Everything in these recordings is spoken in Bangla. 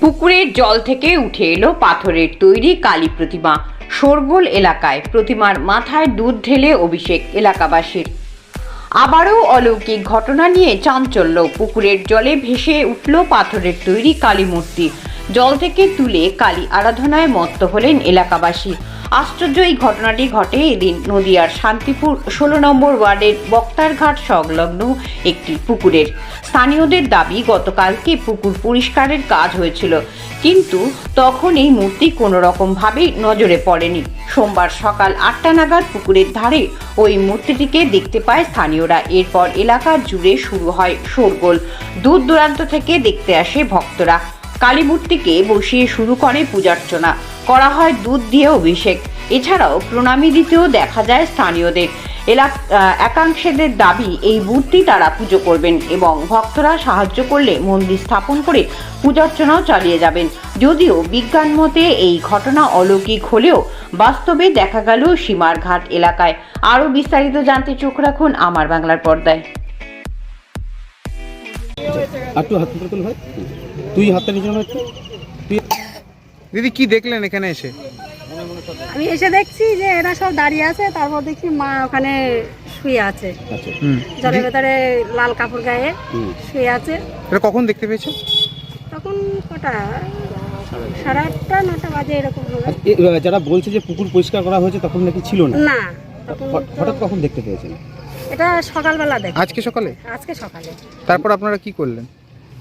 পুকুরের জল থেকে উঠে এলো পাথরের তৈরি কালী প্রতিমা। শোরগোল এলাকায় প্রতিমার মাথায় দুধ ঢেলে অভিষেক এলাকাবাসীর। আবারও অলৌকিক ঘটনা নিয়ে চাঞ্চল্য। পুকুরের জলে ভেসে উঠল পাথরের তৈরি কালী মূর্তি। জল থেকে তুলে কালী আরাধনায় মত্ত হলেন এলাকাবাসী। আশ্চর্য এই ঘটনাটি ঘটে এদিন নদিয়ার শান্তিপুর ষোলো নম্বর ওয়ার্ডের বক্তারঘাট সংলগ্ন একটি পুকুরের। স্থানীয়দের দাবি, গতকালকে পুকুর পরিষ্কারের কাজ হয়েছিল, কিন্তু তখন এই মূর্তি কোনো রকমভাবেই নজরে পড়েনি। সোমবার সকাল আটটা নাগাদ পুকুরের ধারে ওই মূর্তিটিকে দেখতে পায় স্থানীয়রা। এরপর এলাকা জুড়ে শুরু হয় শোরগোল। দূর দূরান্ত থেকে দেখতে আসে ভক্তরা। কালী মূর্তিকে বসিয়ে শুরু করে পূজার্চনা। করা হয় দুধ দিয়ে অভিষেক। এছাড়াও প্রণামী দিতেও দেখা যায় স্থানীয়দের। এলাক একাংশেদের দাবি, এই মূর্তি তারা পুজো করবেন এবং ভক্তরা সাহায্য করলে মন্দির স্থাপন করে পূজার্চনাও চালিয়ে যাবেন। যদিও বিজ্ঞান মতে এই ঘটনা অলৌকিক হলেও বাস্তবে দেখা গেল সীমার ঘাট এলাকায়। আরও বিস্তারিত জানতে চোখ রাখুন আমার বাংলার পর্দায়। তুই হাতটা নিচে নামা একটু তুই দিদি কি দেখলেন এখানে এসে? আমি এসে দেখছি যে এরা সব দাঁড়িয়ে আছে তারপর দেখছি মা ওখানে শুয়ে আছে। আচ্ছা। জলের ভেতরে লাল কাপড় গায়ে শুয়ে আছে। এটা কখন দেখতে পেয়েছ? তখন কটা? সাড়ে আটটা নটা বাজে এরকম হবে। যারা বলছে যে পুকুর পরিষ্কার করা হয়েছে তখন নাকি ছিল না? না তখন হঠাৎ কখন দেখতে পেয়েছেন? এটা সকালবেলা দেখ আজকে সকালে? আজকে সকালে। তারপর আপনারা কি করলেন?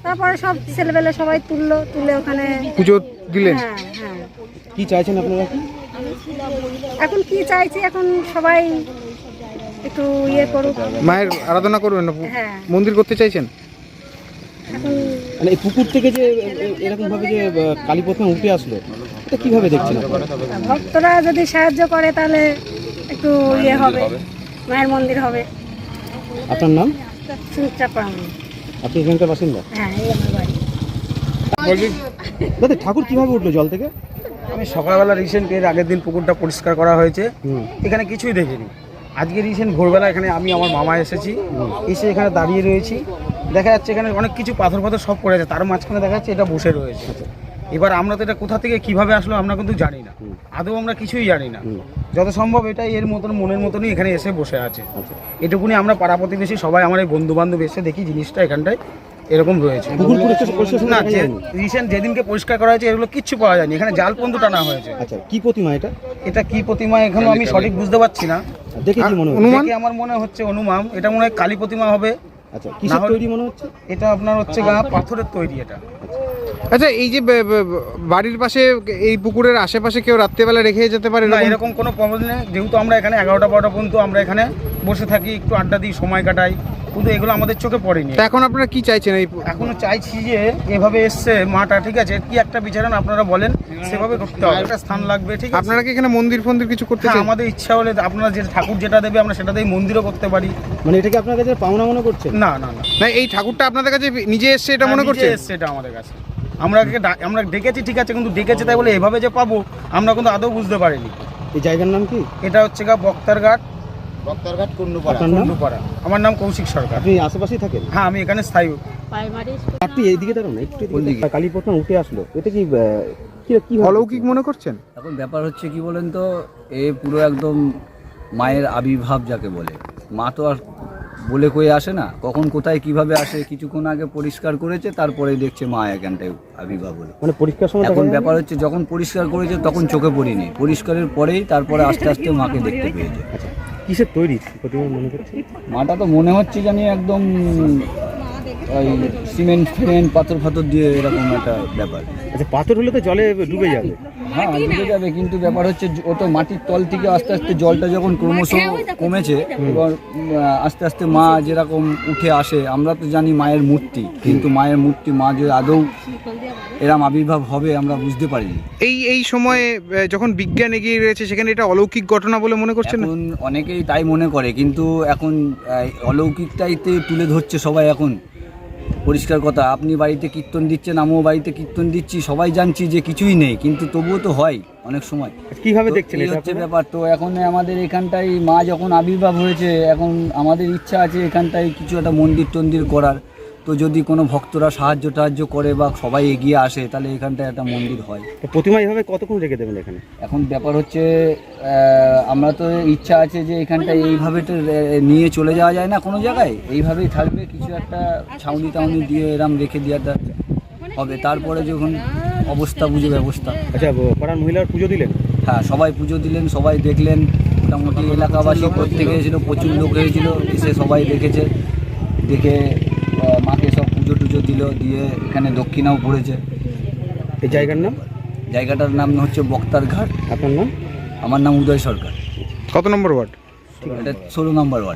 তারপরে সব ছেলেবেলে সবাই তুললো তুলে ওখানে পুজো দিলেন? হ্যাঁ হ্যাঁ। কি চাইছেন আপনারা? এখন কি চাইছি এখন সবাই একটু ইয়ে করুক। মায়ের আরাধনা করবেন না? হ্যাঁ। মন্দির করতে চাইছেন? এখন মানে এই পুকুর থেকে যে এরকম ভাবে যে কালী প্রতিমা উঠে আসলো এটা কীভাবে দেখছেন ভক্তরা যদি সাহায্য করে তাহলে একটু ইয়ে হবে মায়ের মন্দির হবে। আপনার নাম? সুমিত্রা আপনি এখানকার বাসিন্দা? হ্যাঁ এই আমার বাড়ি। বলবি দাদা ঠাকুর কীভাবে উঠল জল থেকে? আমি সকালবেলা রিসেন্ট এর আগের দিন পুকুরটা পরিষ্কার করা হয়েছে। এখানে কিছুই দেখিনি। আজকে রিসেন্ট ভোরবেলা এখানে আমি আমার মামা এসেছি। এসে এখানে দাঁড়িয়ে রয়েছি। দেখা যাচ্ছে এখানে অনেক কিছু পাথর পাথর সব পড়ে আছে। তার মাঝখানে দেখা যাচ্ছে এটা বসে রয়েছে। এবার আমরা তো এটা কোথা থেকে কীভাবে আসলো আমরা কিন্তু জানি না। আদৌ আমরা কিছুই জানি না। যত সম্ভব এটা এর মতন মনের মতনই এখানে এসে বসে আছে। আচ্ছা। এটুকুনি আমরা পাড়া প্রতিবেশী সবাই আমার এই বন্ধু বান্ধব এসে দেখি জিনিসটা এখানটায় এরকম রয়েছে। না রিসেন্ট যেদিনকে পরিষ্কার করা হয়েছে এগুলো কিচ্ছু পাওয়া যায়নি। এখানে জাল পর্যন্ত টানা হয়েছে। আচ্ছা কি প্রতিমা এটা? এটা কি প্রতিমা এখনও আমি সঠিক বুঝতে পারছি না। দেখে কি মনে অনুমান? আমার মনে হচ্ছে অনুমান। এটা মনে হয় কালী প্রতিমা হবে। আচ্ছা কিসের তৈরি মনে হচ্ছে? এটা আপনার হচ্ছে গা পাথরের তৈরি এটা। আচ্ছা এই যে বাড়ির পাশে এই পুকুরের আশেপাশে কেউ রাত্রেবেলা রেখে যেতে পারে না এরকম? কোনো প্রবলেম নেই। যেহেতু আমরা এখানে এগারোটা বারোটা পর্যন্ত আমরা এখানে বসে থাকি একটু আড্ডা দিই সময় কাটাই। কিন্তু এগুলো আমাদের চোখে পড়েনি। তা এখন আপনারা কি চাইছেন এই এখনও চাইছি যে এভাবে এসছে মাটা ঠিক আছে কি একটা বিচারণ আপনারা বলেন সেভাবে করতে হবে। একটা স্থান লাগবে ঠিক আছে? আপনারা কি এখানে মন্দির ফন্দির কিছু করতে হ্যাঁ, চান আমাদের ইচ্ছা হলে আপনারা যে ঠাকুর যেটা দেবে আমরা সেটা দিয়ে মন্দিরও করতে পারি। মানে এটাকে আপনার কাছে পাওনা মনে করছে না না না। না এই ঠাকুরটা আপনাদের কাছে নিজে এসছে এটা মনে করছে এসছে এটা আমাদের কাছে। আমরা আমরা ডেকেছি ঠিক আছে কিন্তু ডেকেছে তাই বলে এভাবে যে পাবো আমরা কিন্তু আদৌ বুঝতে পারিনি। এই জায়গার নাম কি? এটা হচ্ছে গা বক্তারঘাট আপনার নাম? কুন্ডুপাড়া আমার নাম কৌশিক সরকার। আপনি আশেপাশেই থাকেন? হ্যাঁ আমি এখানে স্থায়ী। প্রাইমারি আপনি এইদিকে দাঁড়ান না, একটু এদিকে। কালী প্রতিমা উঠে আসলো। এটা কি কি অলৌকিক মনে করছেন? এখন ব্যাপার হচ্ছে কি বলেন তো এ পুরো একদম মায়ের আবির্ভাব যাকে বলে। মা তো আর বলে কয়ে আসে না? কখন কোথায় কীভাবে আসে? কিছুক্ষণ আগে পরিষ্কার করেছে তারপরে দেখছে মা এখানটায় আবির্ভাব হলো। মানে পরিষ্কার সময় এখন? ব্যাপার হচ্ছে যখন পরিষ্কার করেছে তখন চোখে পড়িনি। পরিষ্কারের পরেই তারপরে আস্তে আস্তে মাকে দেখতে পেয়েছে। আচ্ছা কিসের তৈরি? মনে মাটা তো মনে হচ্ছে জানি একদম ওই সিমেন্ট ফিমেন্ট পাথর ফাথর দিয়ে এরকম একটা ব্যাপার। আচ্ছা পাথর হলে তো জলে ডুবে যাবে। হ্যাঁ ডুবে যাবে কিন্তু ব্যাপার হচ্ছে ও তো মাটির তল থেকে আস্তে আস্তে জলটা যখন ক্রমশ কমেছে এবার আস্তে আস্তে মা যেরকম উঠে আসে আমরা তো জানি মায়ের মূর্তি কিন্তু মায়ের মূর্তি মা যে আদৌ এরম আবির্ভাব হবে আমরা বুঝতে পারিনি। এই এই সময়ে যখন বিজ্ঞান এগিয়ে রয়েছে সেখানে এটা অলৌকিক ঘটনা বলে মনে করছেন এখন অনেকেই তাই মনে করে কিন্তু এখন অলৌকিকটাইতে তুলে ধরছে সবাই এখন। পরিষ্কার কথা আপনি বাড়িতে কীর্তন দিচ্ছেন আমিও বাড়িতে কীর্তন দিচ্ছি সবাই জানছি যে কিছুই নেই কিন্তু তবুও তো হয় অনেক সময়। কীভাবে দেখছেন এই হচ্ছে ব্যাপার। তো এখন আমাদের এখানটায় মা যখন আবির্ভাব হয়েছে এখন আমাদের ইচ্ছা আছে এখানটায় কিছু একটা মন্দির টন্দির করার। তো যদি কোনো ভক্তরা সাহায্য টাহায্য করে বা সবাই এগিয়ে আসে তাহলে এখানটায় একটা মন্দির হয়। তো প্রতিমা এইভাবে কতক্ষণ রেখে দেবেন এখানে? এখন ব্যাপার হচ্ছে আহ, আমরা তো ইচ্ছা আছে যে এখানটা এইভাবে তো আহ, নিয়ে চলে যাওয়া যায় না কোনো জায়গায়। এইভাবেই থাকবে কিছু একটা ছাউনি টাউনি দিয়ে এরম রেখে দেওয়াটা হবে। তারপরে যখন অবস্থা বুঝে ব্যবস্থা। আচ্ছা ব- পাড়ার মহিলার পুজো দিলেন? হ্যাঁ সবাই পুজো দিলেন সবাই দেখলেন। মোটামুটি এলাকাবাসী প্রত্যেকে এসেছিল প্রচুর লোক হয়েছিল এসে সবাই দেখেছে দেখে মাকে সব পুজো টুজো দিল দিয়ে এখানে দক্ষিণাও পড়েছে এই জায়গার নাম? জায়গাটার নাম হচ্ছে বক্তার ঘাট। আপনার নাম? আমার নাম উদয় সরকার। কত নম্বর ওয়ার্ড? এটা ষোলো নম্বর ওয়ার্ড।